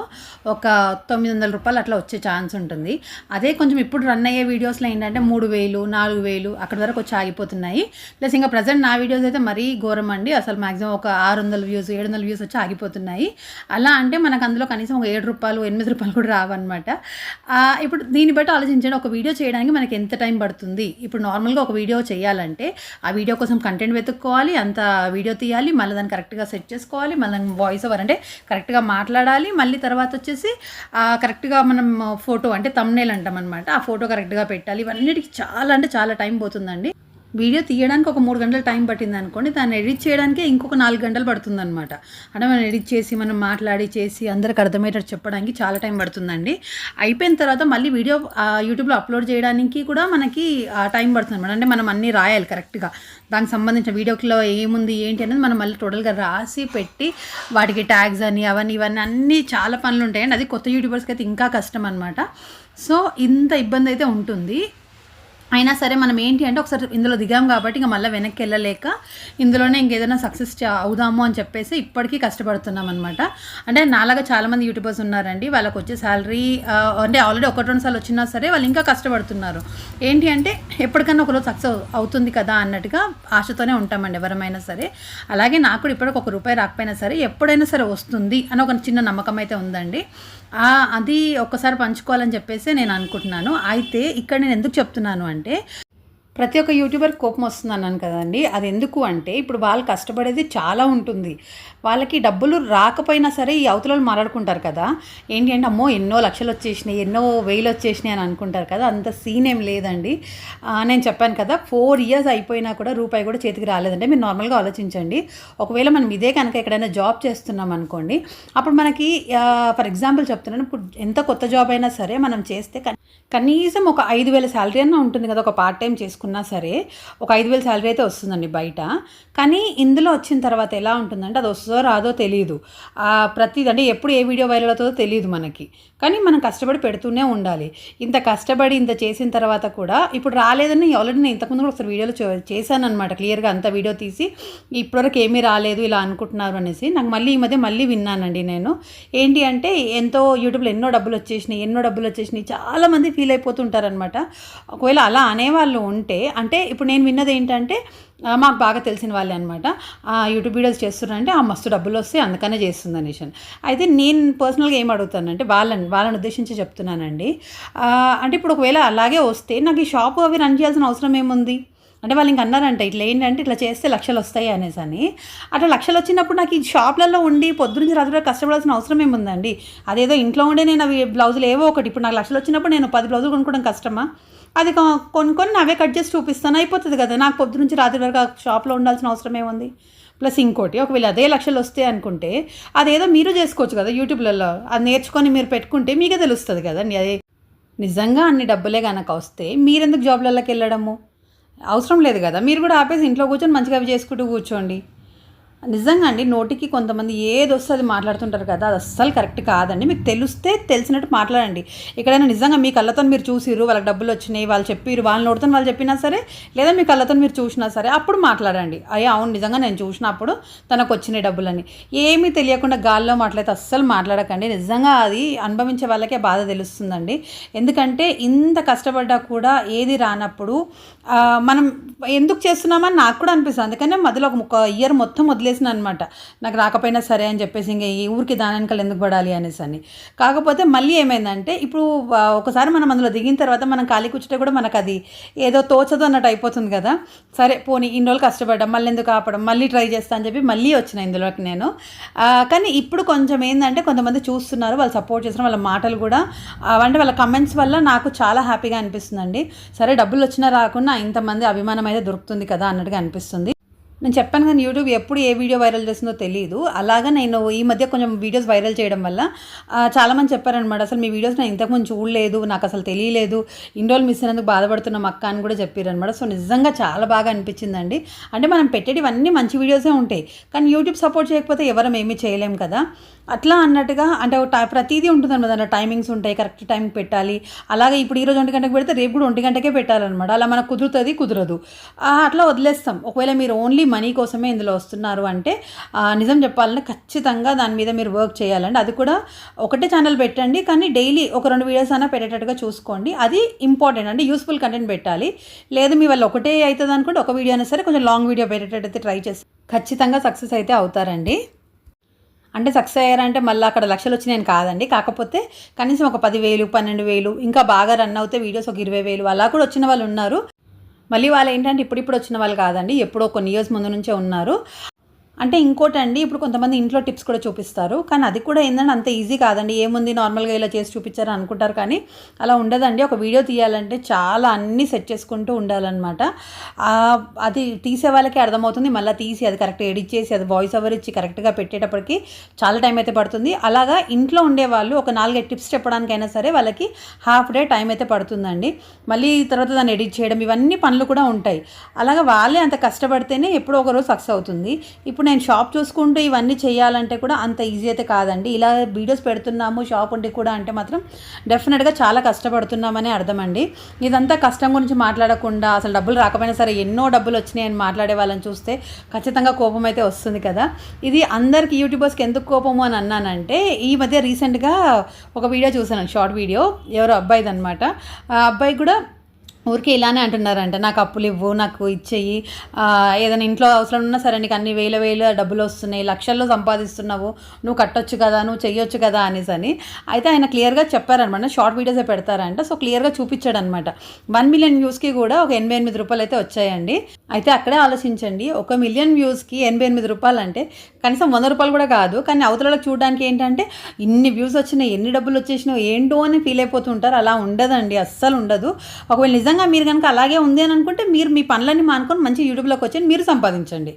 ఒక తొమ్మిది వందల రూపాయలు అట్లా వచ్చే ఛాన్స్ ఉంటుంది. అదే కొంచెం ఇప్పుడు రన్ అయ్యే వీడియోస్లో ఏంటంటే మూడు వేలు నాలుగు వేలు అక్కడి వరకు వచ్చి ఆగిపోతున్నాయి. ప్లస్ ఇంకా ప్రజెంట్ నా వీడియోస్ అయితే మరీ ఘోరం అండి. అసలు మ్యాక్సిమం ఒక ఆరు వందల వ్యూస్ ఏడు వందల వ్యూస్ వచ్చి ఆగిపోతున్నాయి. అలా అంటే మనకు అందులో కనీసం ఒక ఏడు రూపాయలు ఎనిమిది రూపాయలు కూడా రావన్నమాట. ఇప్పుడు దీన్ని బట్టి ఆలోచించండి. ఒక వీడియో చేయడానికి మనకి ఎంత టైం పడుతుంది? ఇప్పుడు నార్మల్గా ఒక వీడియో చేయాలంటే ఆ వీడియో కోసం కంటెంట్ వెతుక్కోవాలి. అంత వీడియో వీడియో తీయాలి మళ్ళీ దాన్ని కరెక్ట్గా సెట్ చేసుకోవాలి మళ్ళీ వాయిస్ ఓవర్ అంటే కరెక్ట్గా మాట్లాడాలి మళ్ళీ తర్వాత వచ్చేసి కరెక్ట్గా మనం ఫోటో అంటే తమ్నేల్ అంటాం అనమాట ఆ ఫోటో కరెక్ట్గా పెట్టాలి. ఇవన్నిటికి చాలా అంటే చాలా టైం పోతుందండి. వీడియో తీయడానికి ఒక మూడు గంటలు టైం పట్టింది అనుకోండి దాన్ని ఎడిట్ చేయడానికే ఇంకొక నాలుగు గంటలు పడుతుంది అనమాట అంటే మనం ఎడిట్ చేసి మనం మాట్లాడి చేసి అందరికి అర్థమయ్యేటట్టు చెప్పడానికి చాలా టైం పడుతుందండి. అయిపోయిన తర్వాత మళ్ళీ వీడియో యూట్యూబ్లో అప్లోడ్ చేయడానికి కూడా మనకి టైం పడుతుంది అనమాట అంటే మనం అన్నీ రాయాలి కరెక్ట్గా. దానికి సంబంధించిన వీడియోలో ఏముంది ఏంటి అనేది మనం మళ్ళీ టోటల్గా రాసి పెట్టి వాటికి ట్యాగ్స్ అని అవన్నీ ఇవన్నీ అన్నీ చాలా పనులు ఉంటాయండి. అది కొత్త యూట్యూబర్స్కి అయితే ఇంకా కష్టం అనమాట సో ఇంత ఇబ్బంది అయితే ఉంటుంది. అయినా సరే మనం ఏంటి అంటే ఒకసారి ఇందులో దిగాం కాబట్టి ఇంకా మళ్ళీ వెనక్కి వెళ్ళలేక ఇందులోనే ఇంకేదైనా సక్సెస్ అవుదాము అని చెప్పేసి ఇప్పటికీ కష్టపడుతున్నాం అనమాట అంటే నాలాగా చాలామంది యూట్యూబర్స్ ఉన్నారండి. వాళ్ళకి వచ్చే శాలరీ అంటే ఆల్రెడీ ఒకటి రెండు సార్లు వచ్చినా సరే వాళ్ళు ఇంకా కష్టపడుతున్నారు. ఏంటి అంటే ఎప్పటికన్నా ఒకరోజు సక్సెస్ అవుతుంది కదా అన్నట్టుగా ఆశతోనే ఉంటామండి ఎవరమైనా సరే. అలాగే నాకు కూడా ఇప్పటికి ఒక రూపాయి రాకపోయినా సరే ఎప్పుడైనా సరే వస్తుంది అని ఒక చిన్న నమ్మకం అయితే ఉందండి. అది ఒక్కసారి పంచుకోవాలని చెప్పేసి నేను అనుకుంటున్నాను. అయితే ఇక్కడ నేను ఎందుకు చెప్తున్నాను అంటే ప్రతి ఒక్క యూట్యూబర్ కోపం వస్తుంది అన్నాను కదండి. అది ఎందుకు అంటే ఇప్పుడు వాళ్ళు కష్టపడేది చాలా ఉంటుంది. వాళ్ళకి డబ్బులు రాకపోయినా సరే ఈ అవతల మారాడుకుంటారు మాట్లాడుకుంటారు కదా. ఏంటి అంటే అమ్మో ఎన్నో లక్షలు వచ్చేసినాయి ఎన్నో వేలు వచ్చేసినాయి అని అనుకుంటారు కదా. అంత సీన్ ఏం లేదండి. నేను చెప్పాను కదా ఫోర్ ఇయర్స్ అయిపోయినా కూడా రూపాయి కూడా చేతికి రాలేదంటే మీరు నార్మల్గా ఆలోచించండి. ఒకవేళ మనం ఇదే కనుక ఎక్కడైనా జాబ్ చేస్తున్నాం అనుకోండి అప్పుడు మనకి ఫర్ ఎగ్జాంపుల్ చెప్తున్నాను ఇప్పుడు ఎంత కొత్త జాబ్ అయినా సరే మనం చేస్తే కనీసం ఒక ఐదు వేల శాలరీ అన్న ఉంటుంది కదా ఒక పార్ట్ టైం చేసుకున్నా సరే ఒక ఐదు వేల శాలరీ అయితే వస్తుందండి బయట. కానీ ఇందులో వచ్చిన తర్వాత ఎలా ఉంటుందంటే అది వస్తుందో రాదో తెలియదు ప్రతిది అంటే ఎప్పుడు ఏ వీడియో వైరల్ అవుతుందో తెలియదు మనకి. కానీ మనం కష్టపడి పెడుతూనే ఉండాలి. ఇంత కష్టపడి ఇంత చేసిన తర్వాత కూడా ఇప్పుడు రాలేదని ఆల్రెడీ నేను ఇంతకుముందు కూడా ఒకసారి వీడియోలో చేశాను అనమాట క్లియర్గా అంత వీడియో తీసి ఇప్పటివరకు ఏమీ రాలేదు ఇలా అనుకుంటున్నారు అనేసి నాకు మళ్ళీ ఈ మధ్య మళ్ళీ విన్నానండి నేను. ఏంటి అంటే ఎంతో యూట్యూబ్లో ఎన్నో డబ్బులు వచ్చేసినాయి ఎన్నో డబ్బులు వచ్చేసినాయి. చాలామంది ఫీల్ అయిపోతుంటారనమాట ఒకవేళ అలా అనేవాళ్ళు ఉంటే అంటే ఇప్పుడు నేను విన్నది ఏంటంటే మాకు బాగా తెలిసిన వాళ్ళే అనమాట యూట్యూబ్ వీడియోస్ చేస్తున్నారంటే ఆ మస్తు డబ్బులు వస్తే అందుకనే చేస్తుంది అనేసి అయితే నేను పర్సనల్గా ఏం అడుగుతానంటే వాళ్ళని వాళ్ళని ఉద్దేశించి చెప్తున్నానండి. అంటే ఇప్పుడు ఒకవేళ అలాగే వస్తే నాకు ఈ షాపు అవి రన్ చేయాల్సిన అవసరం ఏముంది? అంటే వాళ్ళు ఇంక అన్నారంట ఇట్లా ఏంటంటే ఇట్లా చేస్తే లక్షలు వస్తాయి అనేసి అని అట్లా లక్షలు వచ్చినప్పుడు నాకు ఈ షాప్లలో ఉండి పొద్దునుంచి రాత్రి కష్టపడాల్సిన అవసరం ఏముందండి? అదేదో ఇంట్లో ఉండే నేను అవి బ్లౌజులు ఏవో ఒకటి. ఇప్పుడు నాకు లక్షలు వచ్చినప్పుడు నేను పది బ్లౌజులు కొనుక్కోవడం కష్టమా? అది కొనుక్కొని అవే కట్ చేసి చూపిస్తాను అయిపోతుంది కదా. నాకు పొద్దు నుంచి రాత్రి వరకు ఆ షాప్లో ఉండాల్సిన అవసరం ఏముంది? ప్లస్ ఇంకోటి ఒకవేళ అదే లక్షలు వస్తాయి అనుకుంటే అదేదో మీరు చేసుకోవచ్చు కదా యూట్యూబ్లలో. అది నేర్చుకొని మీరు పెట్టుకుంటే మీకే తెలుస్తుంది కదండి. అదే నిజంగా అన్ని డబ్బులే కనుక వస్తే మీరెందుకు జాబ్లలోకి వెళ్ళడము? అవసరం లేదు కదా. మీరు కూడా ఆపేసి ఇంట్లో కూర్చొని మంచిగా అవి చేసుకుంటూ కూర్చోండి. నిజంగా అండి నోటికి కొంతమంది ఏది వస్తుంది అది మాట్లాడుతుంటారు కదా అది అస్సలు కరెక్ట్ కాదండి. మీకు తెలిస్తే తెలిసినట్టు మాట్లాడండి. ఎక్కడైనా నిజంగా మీ కళ్ళతో మీరు చూసిరు వాళ్ళకి డబ్బులు వచ్చినాయి వాళ్ళు చెప్పిరు వాళ్ళని నోడుతో వాళ్ళు చెప్పినా సరే లేదా మీ కళ్ళతో మీరు చూసినా సరే అప్పుడు మాట్లాడండి. అయ్యా అవును నిజంగా నేను చూసినప్పుడు తనకు వచ్చినాయి డబ్బులని. ఏమీ తెలియకుండా గాల్లో మాట్లాడితే అస్సలు మాట్లాడకండి. నిజంగా అది అనుభవించే వాళ్ళకే బాధ తెలుస్తుందండి. ఎందుకంటే ఇంత కష్టపడ్డా కూడా ఏది రానప్పుడు మనం ఎందుకు చేస్తున్నామని నాకు కూడా అనిపిస్తుంది. అందుకనే మధ్యలో ఒక ఇయర్ మొత్తం వదిలేసిన అనమాట నాకు రాకపోయినా సరే అని చెప్పేసి ఇంకా ఈ ఊరికి దాని వెనకాల ఎందుకు పడాలి అనేసి అని. కాకపోతే మళ్ళీ ఏమైందంటే ఇప్పుడు ఒకసారి మనం అందులో దిగిన తర్వాత మనం ఖాళీ కూర్చుంటే కూడా మనకు అది ఏదో తోచదు అన్నట్టు అయిపోతుంది కదా. సరే పోనీ ఇన్ని రోజులు కష్టపడ్డాం మళ్ళీ ఎందుకు ఆపడం మళ్ళీ ట్రై చేస్తా అని చెప్పి మళ్ళీ వచ్చిన ఇందులోకి నేను. కానీ ఇప్పుడు కొంచెం ఏంటంటే కొంతమంది చూస్తున్నారు వాళ్ళు సపోర్ట్ చేస్తున్నారు వాళ్ళ మాటలు కూడా అంటే వాళ్ళ కమెంట్స్ వల్ల నాకు చాలా హ్యాపీగా అనిపిస్తుందండి. సరే డబ్బులు వచ్చినా రాకుండా ఇంతమంది అభిమానం అయితే దొరుకుతుంది కదా అన్నట్టుగా అనిపిస్తుంది. నేను చెప్పాను కానీ యూట్యూబ్ ఎప్పుడు ఏ వీడియో వైరల్ చేస్తుందో తెలియదు అలాగా నేను ఈ మధ్య కొంచెం వీడియోస్ వైరల్ చేయడం వల్ల చాలామంది చెప్పారనమాట అసలు మీ వీడియోస్ నేను ఇంతకుముందు చూడలేదు నాకు అసలు తెలియలేదు ఇన్ని రోజులు మిస్ అయినందుకు బాధపడుతున్నాం అక్క అని కూడా చెప్పారనమాట సో నిజంగా చాలా బాగా అనిపించిందండి. అంటే మనం పెట్టేటివన్నీ మంచి వీడియోసే ఉంటాయి. కానీ యూట్యూబ్ సపోర్ట్ చేయకపోతే ఎవరం ఏమీ చేయలేం కదా. అట్లా అన్నట్టుగా అంటే ఒక టై- ప్రతిదీ ఉంటుంది అనమాట టైమింగ్స్ ఉంటాయి కరెక్ట్ టైంకి పెట్టాలి. అలాగే ఇప్పుడు ఈ రోజు ఒంటి గంటకు పెడితే రేపు కూడా ఒంటి గంటకే పెట్టాలన్నమాట. అలా మనకు కుదురుతుంది కుదరదు. అట్లా వదిలేస్తాం. ఒకవేళ మీరు ఓన్లీ మనీ కోసమే ఇందులో వస్తున్నారు అంటే నిజం చెప్పాలంటే ఖచ్చితంగా దాని మీద మీరు వర్క్ చేయాలండి. అది కూడా ఒకటే ఛానల్ పెట్టండి కానీ డైలీ ఒక రెండు వీడియోస్ అయినా పెట్టేటట్టుగా చూసుకోండి. అది ఇంపార్టెంట్ అంటే యూస్ఫుల్ కంటెంట్ పెట్టాలి. లేదు మీ వాళ్ళు ఒకటే అవుతుంది అనుకుంటే ఒక వీడియో అయినా సరే కొంచెం లాంగ్ వీడియో పెట్టేటట్టు ట్రై చేసి ఖచ్చితంగా సక్సెస్ అయితే అవుతారండి. అంటే సక్సెస్ అయ్యారంటే మళ్ళీ అక్కడ లక్షలు వచ్చినాయని కాదండి. కాకపోతే కనీసం ఒక పదివేలు పన్నెండు వేలు ఇంకా బాగా రన్ అవుతే వీడియోస్ ఒక ఇరవై వేలు అలా కూడా వచ్చిన వాళ్ళు ఉన్నారు. మళ్ళీ వాళ్ళు ఏంటంటే ఇప్పుడిప్పుడు వచ్చిన వాళ్ళు కాదండి. ఎప్పుడో కొన్ని ఇయర్స్ ముందు నుంచే ఉన్నారు. అంటే ఇంకోటి అండి ఇప్పుడు కొంతమంది ఇంట్లో టిప్స్ కూడా చూపిస్తారు. కానీ అది కూడా ఏంటంటే అంత ఈజీ కాదండి. ఏముంది? నార్మల్గా ఇలా చేసి చూపించారు అనుకుంటారు కానీ అలా ఉండదండి. ఒక వీడియో తీయాలంటే చాలా అన్నీ సెట్ చేసుకుంటూ ఉండాలన్నమాట. అది తీసే వాళ్ళకి అర్థమవుతుంది. మళ్ళీ తీసి అది కరెక్ట్ ఎడిట్ చేసి అది వాయిస్ ఓవర్ ఇచ్చి కరెక్ట్గా పెట్టేటప్పటికి చాలా టైం అయితే పడుతుంది. అలాగా ఇంట్లో ఉండే వాళ్ళు ఒక నాలుగైదు టిప్స్ చెప్పడానికైనా సరే వాళ్ళకి హాఫ్ డే టైం అయితే పడుతుందండి. మళ్ళీ తర్వాత దాన్ని ఎడిట్ చేయడం ఇవన్నీ పనులు కూడా ఉంటాయి. అలాగా వాళ్ళే అంత కష్టపడితేనే ఎప్పుడో ఒక రోజు సక్సెస్ అవుతుంది. ఇప్పుడు నేను షాప్ చూసుకుంటూ ఇవన్నీ చేయాలంటే కూడా అంత ఈజీ అయితే కాదండి. ఇలా వీడియోస్ పెడుతున్నాము షాప్ ఉండి కూడా అంటే మాత్రం డెఫినెట్గా చాలా కష్టపడుతున్నామని అర్థం అండి ఇదంతా కష్టం గురించి మాట్లాడకుండా అసలు డబ్బులు రాకపోయినా సరే ఎన్నో డబ్బులు వచ్చినాయి అని మాట్లాడే వాళ్ళని చూస్తే ఖచ్చితంగా కోపం అయితే వస్తుంది కదా. ఇది అందరికి యూట్యూబర్స్కి ఎందుకు కోపము అని అన్నానంటే ఈ మధ్య రీసెంట్గా ఒక వీడియో చూసాను షార్ట్ వీడియో ఎవరో అబ్బాయిది అనమాట ఆ అబ్బాయి కూడా ఊరికే ఇలానే అంటున్నారంట నాకు అప్పులు ఇవ్వు నాకు ఇచ్చేయి. ఏదైనా ఇంట్లో అవసరం ఉన్నా సరే నీకు అన్ని వేల వేల డబ్బులు వస్తున్నాయి లక్షల్లో సంపాదిస్తున్నావు నువ్వు కట్టొచ్చు కదా నువ్వు చెయ్యొచ్చు కదా అనేసి అని. అయితే ఆయన క్లియర్గా చెప్పారనమాట షార్ట్ వీడియోసే పెడతారంట సో క్లియర్గా చూపించాడు అనమాట వన్ మిలియన్ వ్యూస్కి కూడా ఒక ఎనభై ఎనిమిది రూపాయలు అయితే వచ్చాయండి. అయితే అక్కడే ఆలోచించండి ఒక మిలియన్ వ్యూస్కి ఎనభై ఎనిమిది రూపాయలు అంటే కనీసం వంద రూపాయలు కూడా కాదు కానీ అవతలకు చూడడానికి ఏంటంటే ఇన్ని వ్యూస్ వచ్చినాయి ఎన్ని డబ్బులు వచ్చేసినాయి ఏంటో అని ఫీల్ అయిపోతుంటారు అలా ఉండదండి అస్సలు ఉండదు. ఒకవేళ నిజంగా మీరు కనుక అలాగే ఉంది అని అనుకుంటే మీరు మీ పనులన్నీ మానుకొని మంచి యూట్యూబ్లోకి వచ్చి మీరు సంపాదించండి.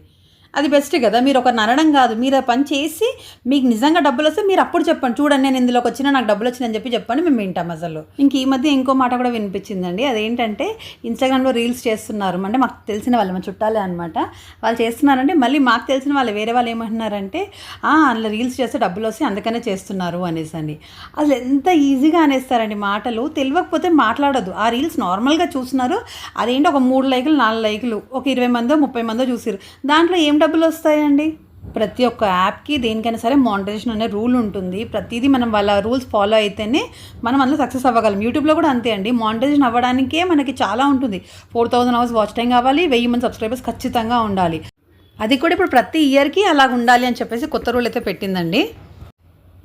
అది బెస్ట్ కదా. మీరు ఒక నరడం కాదు. మీరు పని చేసి మీకు నిజంగా డబ్బులు వస్తే మీరు అప్పుడు చెప్పండి. చూడండి నేను ఇందులోకి వచ్చినా నాకు డబ్బులు వచ్చిందని చెప్పి చెప్పండి మేము వింటాం అసలు. ఇంక ఈ మధ్య ఇంకో మాట కూడా వినిపించిందండి. అదేంటంటే ఇన్స్టాగ్రామ్లో రీల్స్ చేస్తున్నారు. అంటే మాకు తెలిసిన వాళ్ళు మా చుట్టాలే అనమాట వాళ్ళు చేస్తున్నారంటే మళ్ళీ మాకు తెలిసిన వాళ్ళు వేరే వాళ్ళు ఏమంటున్నారంటే అందులో రీల్స్ చేస్తే డబ్బులు వస్తే అందుకనే చేస్తున్నారు అనేసి అని అసలు ఎంత ఈజీగా అనేస్తారండి మాటలు. తెలియకపోతే మాట్లాడదు ఆ రీల్స్ నార్మల్గా చూస్తున్నారు. అదేంటి ఒక మూడు లైకులు నాలుగు లైకులు ఒక ఇరవై మందో ముప్పై మందో చూసారు దాంట్లో ఏం డబ్బులు వస్తాయండి ప్రతి ఒక్క యాప్కి దేనికైనా సరే మానిటైజేషన్ అనే రూల్ ఉంటుంది. ప్రతిదీ మనం వాళ్ళ రూల్స్ ఫాలో అయితేనే మనం అందులో సక్సెస్ అవ్వగలం. యూట్యూబ్లో కూడా అంతే అండి. మానిటైజేషన్ అవ్వడానికే మనకి చాలా ఉంటుంది. Four thousand hours watch time కావాలి వెయ్యి మంది సబ్స్క్రైబర్స్ ఖచ్చితంగా ఉండాలి. అది కూడా ఇప్పుడు ప్రతి ఇయర్కి అలాగ ఉండాలి అని చెప్పేసి కొత్త రూల్ అయితే పెట్టిందండి.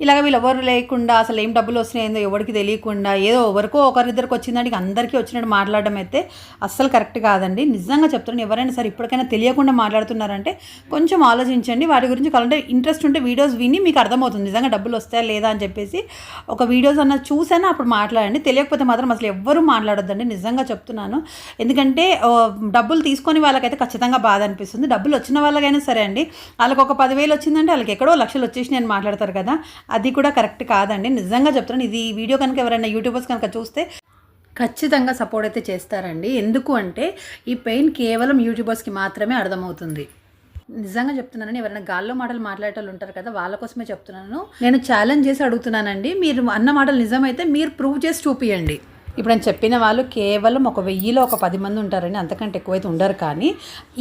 ఇలాగ వీళ్ళు ఎవరు లేకుండా అసలు ఏం డబ్బులు వస్తున్నాయో ఎవరికి తెలియకుండా ఏదో ఎవరికో ఒకరిద్దరికి వచ్చిందంటే అందరికీ వచ్చినట్టు మాట్లాడడం అయితే అస్సలు కరెక్ట్ కాదండి. నిజంగా చెప్తున్నాను ఎవరైనా సరే ఇప్పటికైనా తెలియకుండా మాట్లాడుతున్నారంటే కొంచెం ఆలోచించండి. వాటి గురించి కావాలంటే ఇంట్రెస్ట్ ఉంటే వీడియోస్ విని మీకు అర్థమవుతుంది. నిజంగా డబ్బులు వస్తాయా లేదా అని చెప్పేసి ఒక వీడియోస్ అన్న చూసైనా అప్పుడు మాట్లాడండి. తెలియకపోతే మాత్రం అసలు ఎవ్వరూ మాట్లాడొద్దండి. నిజంగా చెప్తున్నాను. ఎందుకంటే డబ్బులు తీసుకొని వాళ్ళకైతే ఖచ్చితంగా బాధ అనిపిస్తుంది. డబ్బులు వచ్చిన వాళ్ళకైనా సరే అండి వాళ్ళకి ఒక పదివేలు వచ్చిందంటే వాళ్ళకి ఎక్కడో లక్షలు వచ్చేసి నేను మాట్లాడతారు కదా. అది కూడా కరెక్ట్ కాదండి. నిజంగా చెప్తున్నాను ఇది వీడియో కనుక ఎవరైనా యూట్యూబర్స్ కనుక చూస్తే ఖచ్చితంగా సపోర్ట్ అయితే చేస్తారండి. ఎందుకు అంటే ఈ పెయిన్ కేవలం యూట్యూబర్స్కి మాత్రమే అర్థమవుతుంది. నిజంగా చెప్తున్నానని ఎవరైనా గాల్లో మాటలు మాట్లాడేటోళ్ళు ఉంటారు కదా వాళ్ళ కోసమే చెప్తున్నాను. నేను ఛాలెంజ్ చేసి అడుగుతున్నానండి. మీరు అన్న మాటలు నిజమైతే మీరు ప్రూవ్ చేసి చూపియండి. ఇప్పుడు నేను చెప్పిన వాళ్ళు కేవలం ఒక వెయ్యిలో ఒక పది మంది ఉంటారండి అంతకంటే ఎక్కువైతే ఉండరు కానీ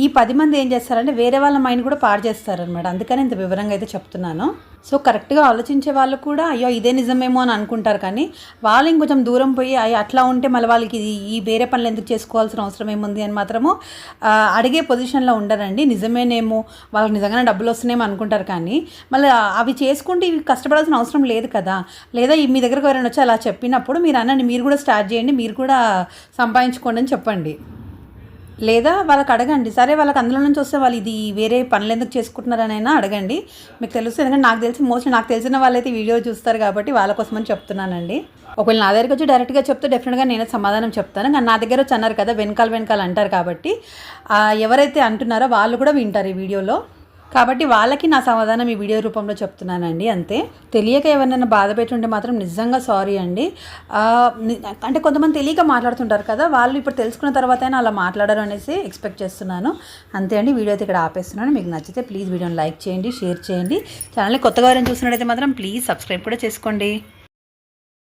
ఈ పది మంది ఏం చేస్తారంటే వేరే వాళ్ళ మైండ్ కూడా పాడు చేస్తారనమాట అందుకని ఇంత వివరంగా అయితే చెప్తున్నాను. సో కరెక్ట్గా ఆలోచించే వాళ్ళు కూడా అయ్యో ఇదే నిజమేమో అని అనుకుంటారు కానీ వాళ్ళు ఇంకొంచెం దూరం పోయి అయ్యో అట్లా ఉంటే మళ్ళీ వాళ్ళకి ఈ వేరే పనులు ఎందుకు చేసుకోవాల్సిన అవసరం ఏముంది అని మాత్రము అడిగే పొజిషన్లో ఉండరండి. నిజమేనేమో వాళ్ళకి నిజంగానే డబ్బులు వస్తున్నాయేమో అనుకుంటారు కానీ మళ్ళీ అవి చేసుకుంటే ఇవి కష్టపడాల్సిన అవసరం లేదు కదా. లేదా ఈ మీ దగ్గరకు ఎవరైనా వచ్చి అలా చెప్పినప్పుడు మీరు అనండి మీరు కూడా స్టార్ట్ చేయండి మీరు కూడా సంపాదించుకోండి అని చెప్పండి. లేదా వాళ్ళకి అడగండి సరే వాళ్ళకి అందులో నుంచి వస్తే వాళ్ళు ఇది వేరే పనులు ఎందుకు చేసుకుంటున్నారనైనా అడగండి. మీకు తెలుస్తుంది ఎందుకంటే నాకు తెలిసి మోస్ట్లీ నాకు తెలిసిన వాళ్ళైతే వీడియో చూస్తారు కాబట్టి వాళ్ళ కోసమని చెప్తున్నానండి. ఒకవేళ నా దగ్గరికి వచ్చి డైరెక్ట్గా చెప్తే డెఫినెట్గా నేను సమాధానం చెప్తాను. కానీ నా దగ్గర వచ్చి అన్నారు కదా వెనకాల వెనకాల అంటారు కాబట్టి ఎవరైతే అంటున్నారో వాళ్ళు కూడా వింటారు ఈ వీడియోలో. కాబట్టి వాళ్ళకి నా సమాధానం ఈ వీడియో రూపంలో చెప్తున్నానండి అంతే. తెలియక ఎవరినైనా బాధ పెట్టుంటే మాత్రం నిజంగా సారీ అండి. అంటే కొంతమంది తెలియక మాట్లాడుతుంటారు కదా వాళ్ళు ఇప్పుడు తెలుసుకున్న తర్వాత అయినా అలా మాట్లాడరు అనేసి ఎక్స్పెక్ట్ చేస్తున్నాను. అంతే అండి వీడియో అయితే ఇక్కడ ఆపేస్తున్నాను. మీకు నచ్చితే ప్లీజ్ వీడియోని లైక్ చేయండి షేర్ చేయండి. ఛానల్ని కొత్తగా ఎవరైనా చూసినట్టయితే మాత్రం ప్లీజ్ సబ్స్క్రైబ్ కూడా చేసుకోండి.